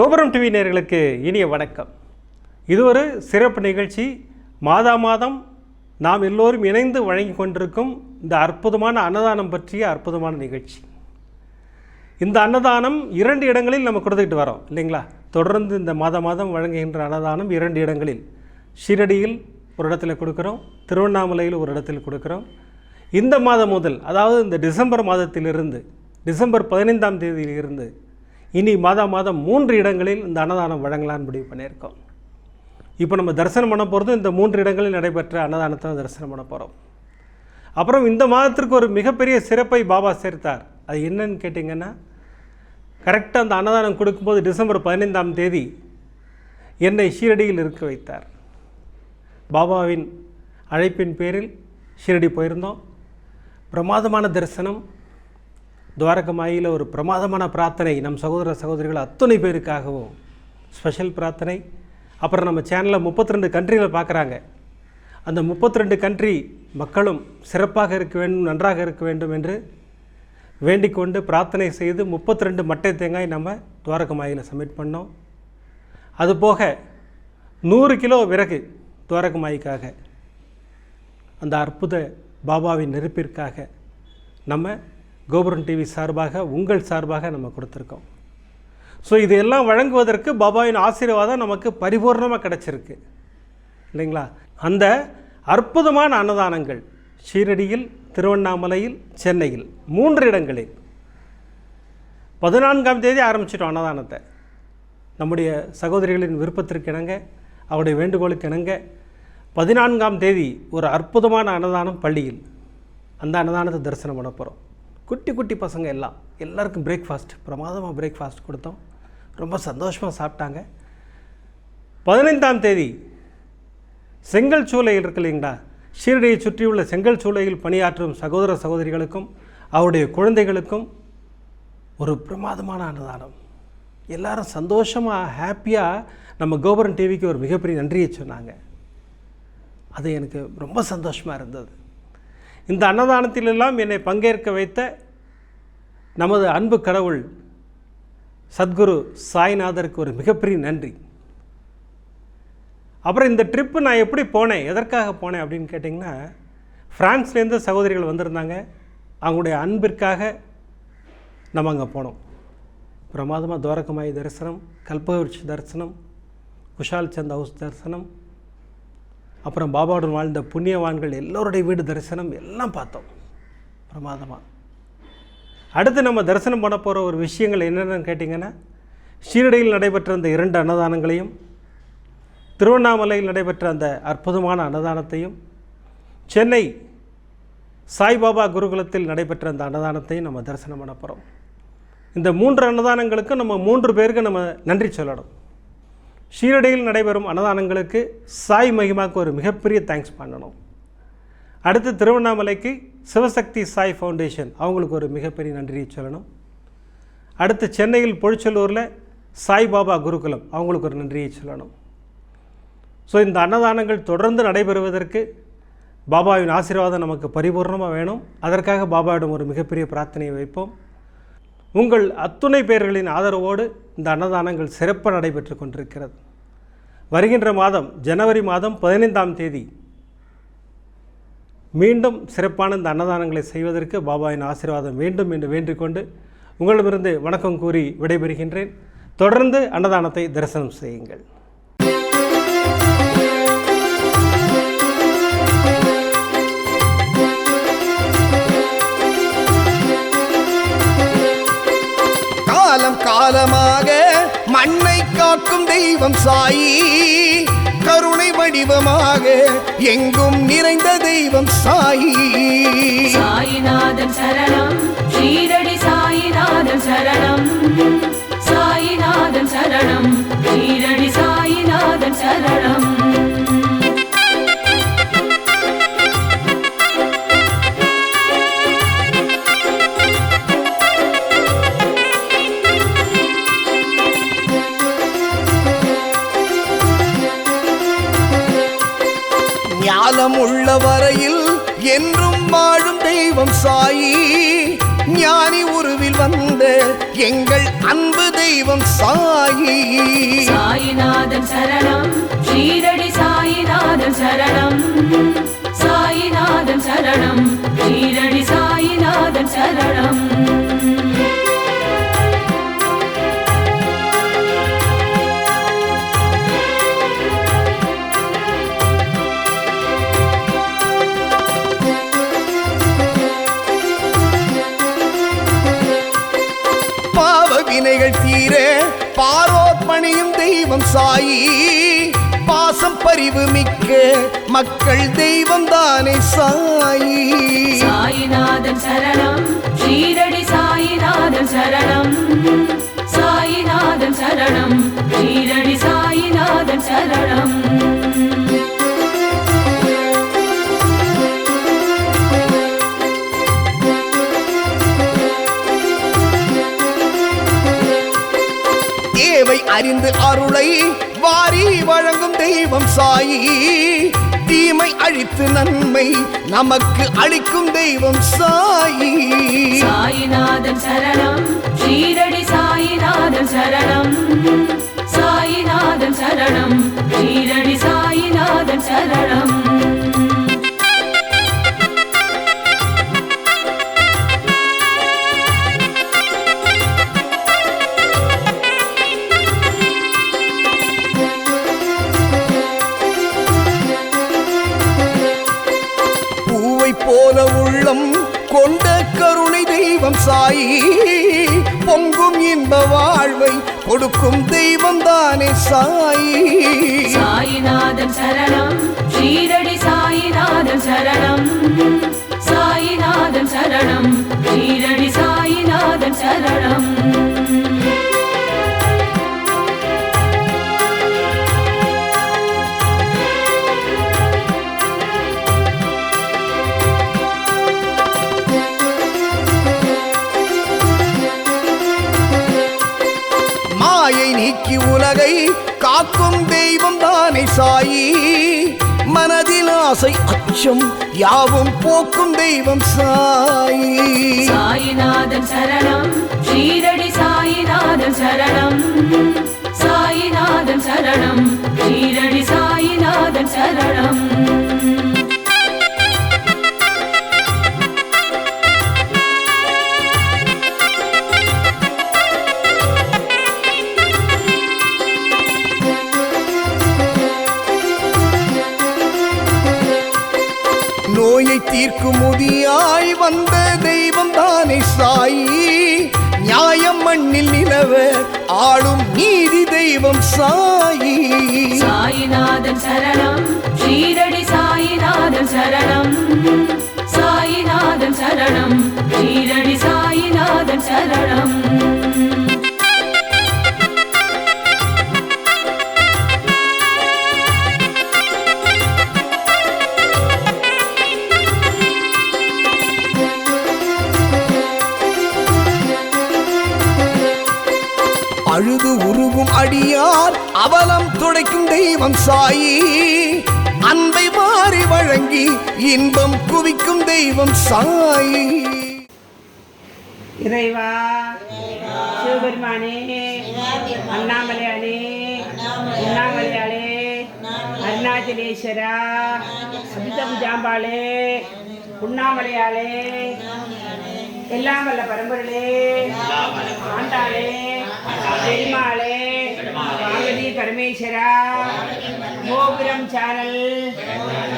கோபுரம் டிவி நேர்களுக்கு இனிய வணக்கம். இது ஒரு சிறப்பு நிகழ்ச்சி. மாதா மாதம் நாம் எல்லோரும் இணைந்து வழங்கி கொண்டிருக்கும் இந்த அற்புதமான அன்னதானம் பற்றிய அற்புதமான நிகழ்ச்சி. இந்த அன்னதானம் இரண்டு இடங்களில் நம்ம கொடுத்துக்கிட்டு வரோம் இல்லைங்களா? தொடர்ந்து இந்த மாத மாதம் வழங்குகின்ற அன்னதானம் இரண்டு இடங்களில். ஷீரடியில் ஒரு இடத்துல கொடுக்குறோம் திருவண்ணாமலையில் ஒரு இடத்தில் கொடுக்குறோம். இந்த மாதம் முதல் அதாவது இந்த டிசம்பர் மாதத்திலிருந்து டிசம்பர் பதினைந்தாம் தேதியிலிருந்து இனி மாதா மாதம் மூன்று இடங்களில் இந்த அன்னதானம் வழங்கலான்னு முடிவு பண்ணியிருக்கோம். இப்போ நம்ம தரிசனம் பண்ண போகிறது இந்த மூன்று இடங்களில் நடைபெற்ற அன்னதானத்தை தரிசனம் பண்ண போகிறோம் அப்புறம் இந்த மாதத்திற்கு ஒரு மிகப்பெரிய சிறப்பை பாபா சேர்த்தார். அது என்னன்னு கேட்டிங்கன்னா கரெக்டாக அந்த அன்னதானம் கொடுக்கும்போது டிசம்பர் பதினைந்தாம் தேதி என்னை ஷீரடியில் இருக்க வைத்தார். பாபாவின் அழைப்பின் பேரில் ஷீரடி போயிருந்தோம். பிரமாதமான தரிசனம் துவாரகமாயில் ஒரு பிரமாதமான பிரார்த்தனை நம் சகோதர சகோதரிகள் அத்தனை பேருக்காகவும். ஸ்பெஷல் பிரார்த்தனை. அப்புறம் நம்ம சேனலில் முப்பத்தி ரெண்டு கண்ட்ரிகளை பார்க்குறாங்க. அந்த முப்பத்தி ரெண்டு கண்ட்ரி மக்களும் சிறப்பாக இருக்க வேண்டும் நன்றாக இருக்க வேண்டும் என்று வேண்டிக் கொண்டு பிரார்த்தனை செய்து முப்பத்தி ரெண்டு மட்டை தேங்காய் நம்ம துவாரகமாயில் சப்மிட் பண்ணோம். அதுபோக நூறு கிலோ விறகு துவாரகமாய்க்காக அந்த அற்புத பாபாவின் நெருப்பிற்காக நம்ம கோபுரம் டிவி சார்பாக உங்கள் சார்பாக நம்ம கொடுத்துருக்கோம். ஸோ இதையெல்லாம் வழங்குவதற்கு பாபாவின் ஆசீர்வாதம் நமக்கு பரிபூர்ணமாக கிடச்சிருக்கு. இல்லைங்களா? அந்த அற்புதமான அன்னதானங்கள் ஷீரடியில் திருவண்ணாமலையில் சென்னையில் மூன்று இடங்களில். பதினான்காம் தேதி ஆரம்பிச்சிட்டோம் அன்னதானத்தை. நம்முடைய சகோதரிகளின் விருப்பத்திற்கு இணங்க அவருடைய வேண்டுகோளுக்கு இணங்க பதினான்காம் தேதி ஒரு அற்புதமான அன்னதானம் பள்ளியில். அந்த அன்னதானத்தை தரிசனம் பண்ண போகிறோம் குட்டி குட்டி பசங்க எல்லாம் எல்லாருக்கும் பிரேக்ஃபாஸ்ட் பிரமாதமாக பிரேக்ஃபாஸ்ட் கொடுத்தோம். ரொம்ப சந்தோஷமாக சாப்பிட்டாங்க. பதினைந்தாம் தேதி செங்கல் சூளை இருக்கு இல்லைங்களா? ஷீரடியை சுற்றியுள்ள செங்கல் சூளையில் பணியாற்றும் சகோதர சகோதரிகளுக்கும் அவருடைய குழந்தைகளுக்கும் ஒரு பிரமாதமான அன்னதானம். எல்லாரும் சந்தோஷமாக ஹாப்பியாக நம்ம கோபுரம் டிவிக்கு ஒரு மிகப்பெரிய நன்றியை சொன்னாங்க. அது எனக்கு ரொம்ப சந்தோஷமாக இருந்தது. இந்த அன்னதானத்திலெல்லாம் என்னை பங்கேற்க வைத்த நமது அன்பு கடவுள் சத்குரு சாய்நாதருக்கு ஒரு மிகப்பெரிய நன்றி. அப்புறம் இந்த ட்ரிப்பு நான் எப்படி போனேன்? எதற்காக போனேன் அப்படின்னு கேட்டிங்கன்னா ஃப்ரான்ஸ்லேருந்து சகோதரிகள் வந்திருந்தாங்க. அவங்களுடைய அன்பிற்காக நம்ம அங்கே போனோம். பிரமாதமாக துவாரகமாயி தரிசனம் கல்பவருட்சி தரிசனம் குஷால் சந்த் ஹவுஸ் தரிசனம் அப்புறம் பாபாவுடன் வாழ்ந்த புண்ணியவான்கள் எல்லோருடைய வீடு தரிசனம் எல்லாம் பார்த்தோம். பிரமாதமாக அடுத்து நம்ம தரிசனம் பண்ண போகிற ஒரு விஷயங்கள் என்னென்னு கேட்டிங்கன்னா ஷீரடியில் நடைபெற்ற அந்த இரண்டு அன்னதானங்களையும் திருவண்ணாமலையில் நடைபெற்ற அந்த அற்புதமான அன்னதானத்தையும் சென்னை சாய்பாபா குருகுலத்தில் நடைபெற்ற அந்த அன்னதானத்தையும் நம்ம தரிசனம் பண்ண போகிறோம் இந்த மூன்று அன்னதானங்களுக்கும் நம்ம மூன்று பேருக்கு நம்ம நன்றி சொல்லணும். ஷீரடியில் நடைபெறும் அன்னதானங்களுக்கு சாய் மகிமாவுக்கு ஒரு மிகப்பெரிய தேங்க்ஸ் பண்ணணும். அடுத்து திருவண்ணாமலைக்கு சிவசக்தி சாய் ஃபவுண்டேஷன் அவங்களுக்கு ஒரு மிகப்பெரிய நன்றியை சொல்லணும். அடுத்து சென்னையில் பொழிச்சலூரில் சாய்பாபா குருகுலம் அவங்களுக்கு ஒரு நன்றியை சொல்லணும். ஸோ இந்த அன்னதானங்கள் தொடர்ந்து நடைபெறுவதற்கு பாபாவின் ஆசீர்வாதம் நமக்கு பரிபூர்ணமாக வேணும். அதற்காக பாபாவிடம் ஒரு மிகப்பெரிய பிரார்த்தனையை வைப்போம். உங்கள் அத்துணை பேர்களின் ஆதரவோடு இந்த அன்னதானங்கள் சிறப்பாக நடைபெற்று கொண்டிருக்கிறது. வருகின்ற மாதம் ஜனவரி மாதம் பதினைந்தாம் தேதி மீண்டும் சிறப்பான இந்த அன்னதானங்களை செய்வதற்கு பாபாவின் ஆசீர்வாதம் வேண்டும் என்று வேண்டிக்கொண்டு உங்களிடமிருந்து வணக்கம் கூறி விடைபெறுகின்றேன். தொடர்ந்து அன்னதானத்தை தரிசனம் செய்யுங்கள். காலமாக மண்ணை காக்கும் தெய்வம் சாயி கருணை வடிவமாக எங்கும் நிறைந்த தெய்வம் சாயி. சாயிநாதன் சரணம் ஷீரடி சாயிநாதன் சரணம். சாயிநாதன் சரணம் ஷீரடி சாயிநாதன் சரணம். ஞானம் உள்ள வரையில் என்றும் வாழும் தெய்வம் சாயி. ஞானி உருவில் வந்த எங்கள் அன்பு தெய்வம் சாயி. சாயிநாதன் சரணம் ஸ்ரீரடி சாயிநாதன் சரணம். சாயிநாதன் சரணம். பாசம் பரிவு மிக்க மக்கள் தெய்வம் தானே சாயி. சாயிநாதன் சரணம் ஷீரடி சாயிநாதன் சரணம். சாயிநாதன் சரணம் ஷீரடி சாயிநாதன் சரணம். அறிந்து அருளை வாரி வழங்கும் தெய்வம் சாயி. தீமை அழித்து நன்மை நமக்கு அளிக்கும் தெய்வம் சாயி. சாயிநாதம் சரணம் ஷீரடி சாயிநாதம் சரணம். சாயிநாதம் சரணம் ஷீரடி சாயிநாதம் சரணம். சாயிநாதன் சரணம் ஷீரடி சாயிநாதன் சரணம். சாயிநாதன் சரணம் ஷீரடி சாயிநாதன் சரணம். மாயை நீக்கி உலகை காக்கும் தெய்வம் தானே சாயி. மனதில் ஆசை அச்சம் யாவும் போக்கும் தெய்வம் சாயி. சாயிநாதன் சரணம் ஷீரடி சாயிநாதன் சரணம். சாயிநாதன் சரணம் ஷீரடி சாயிநாதன் சரணம். சாயி. சாயிநாதன் சரணம். ஷீரடி சாயிநாதன் சரணம். சாயிநாதன் சரணம். ஷீரடி சாயிநாதன் சரணம். அழுது உருகும் அடியார் அவலம் துடைக்கும் தெய்வம் சாயி. அன்பை மாறி வழங்கி இன்பம் குவிக்கும் தெய்வம் சாயி. இறைவா சிவபெருமானே அண்ணாமலையானே அண்ணாமலையாளே அருணாச்சலேஸ்வரா அபிதம் ஜாம்பாளே உண்ணாமலையாளே எல்லாம் வல்ல பரம்பொருளே ஆண்டாளே பெருமாளே பார்வதி பரமேஸ்வரா. கோபுரம் சேனல்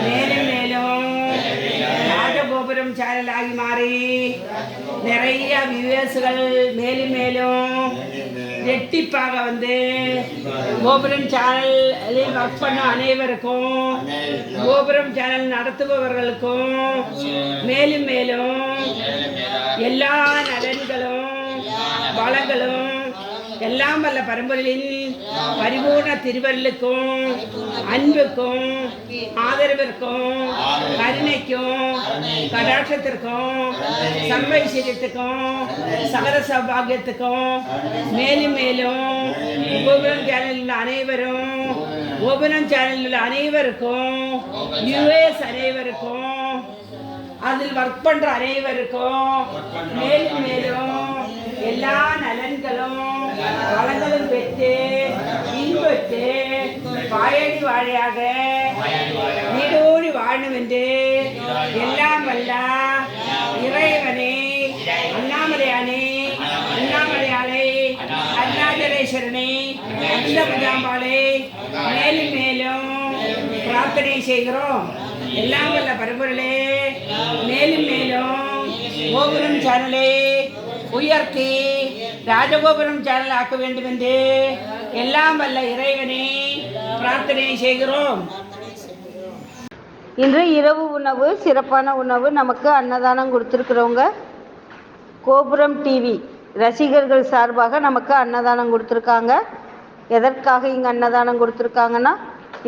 மேலும் மேலும் ராஜகோபுரம் சேனல் ஆகி மாறி நிறைய விவேசுகள் மேலும் மேலும் ரெட்டிப்பாக வந்து கோபுரம் சேனல் ஒர்க் பண்ண அனைவருக்கும் கோபுரம் சேனல் நடத்துபவர்களுக்கும் மேலும் மேலும் எல்லா நலன்களும் வளங்களும் எல்லாம் வல்ல பரம்பொருளின் பரிபூர்ண திருவருளுக்கும் அன்புக்கும் ஆதரவிற்கும் கருணைக்கும் கடாட்சத்திற்கும் சம்பைசீரியத்துக்கும் சகல சௌபாகியத்துக்கும் மேலும் மேலும் கோபுரம் சேனலில் உள்ள அனைவரும் கோபுரம் சேனலில் உள்ள அனைவருக்கும் யுஎஸ் அனைவருக்கும் அதில் ஒர்க் பண்ற அனைவருக்கும் மேலும் மேலும் எல்லா நலன்களும் வளங்களும் பெற்று இன்பத்து வாயடி வாழையாக நீடோடி வாழும் என்று எல்லாம் வல்ல இறைவனே அண்ணாமலையானே அண்ணாமலையாளே அருணாச்சலேஸ்வரனே அகிலபுஜாம்பாளே மேலும் மேலும் பிரார்த்தனை செய்கிறோம். எல்லாம் வல்ல பரம்பொருளே மேலும் மேலும் கோபுரம் சேனலை உயர்த்தி ராஜகோபுரம் சேனல் ஆக்க வேண்டும் என்று எல்லாம் வல்ல இறைவனே பிரார்த்தனை செய்கிறோம். இன்று இரவு உணவு சிறப்பான உணவு நமக்கு அன்னதானம் கொடுத்துருக்குறவங்க. கோபுரம் டிவி ரசிகர்கள் சார்பாக நமக்கு அன்னதானம் கொடுத்துருக்காங்க. எதற்காக இங்கே அன்னதானம் கொடுத்துருக்காங்கன்னா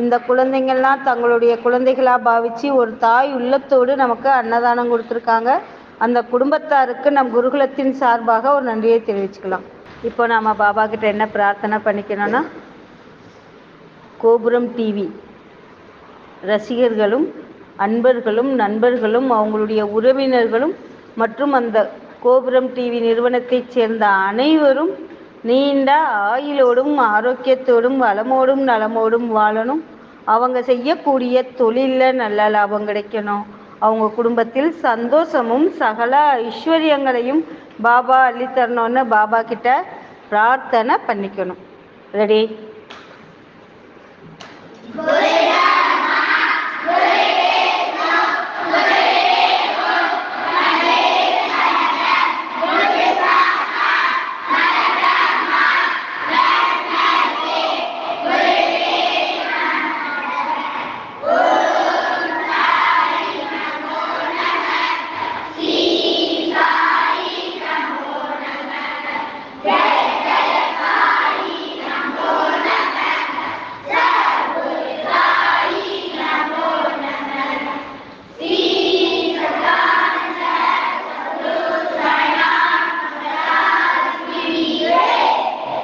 இந்த குழந்தைங்கள்லாம் தங்களுடைய குழந்தைகளாக பாவித்து ஒரு தாய் உள்ளத்தோடு நமக்கு அன்னதானம் கொடுத்துருக்காங்க. அந்த குடும்பத்தாருக்கு நம் குருகுலத்தின் சார்பாக ஒரு நன்றியை தெரிவிச்சுக்கலாம். இப்போ நாம் பாபா கிட்ட என்ன பிரார்த்தனை பண்ணிக்கணும்னா கோபுரம் டிவி ரசிகர்களும் அன்பர்களும் நண்பர்களும் அவங்களுடைய உறவினர்களும் மற்றும் அந்த கோபுரம் டிவி நிறுவனத்தைச் சேர்ந்த அனைவரும் நீண்ட ஆயுளோடும் ஆரோக்கியத்தோடும் வளமோடும் நலமோடும் வாழணும். அவங்க செய்யக்கூடிய தொழிலில் நல்ல லாபம் கிடைக்கணும். அவங்க குடும்பத்தில் சந்தோஷமும் சகல ஐஸ்வர்யங்களையும் பாபா அள்ளித்தரணும்னு பாபா கிட்ட பிரார்த்தனை பண்ணிக்கணும். ரெடி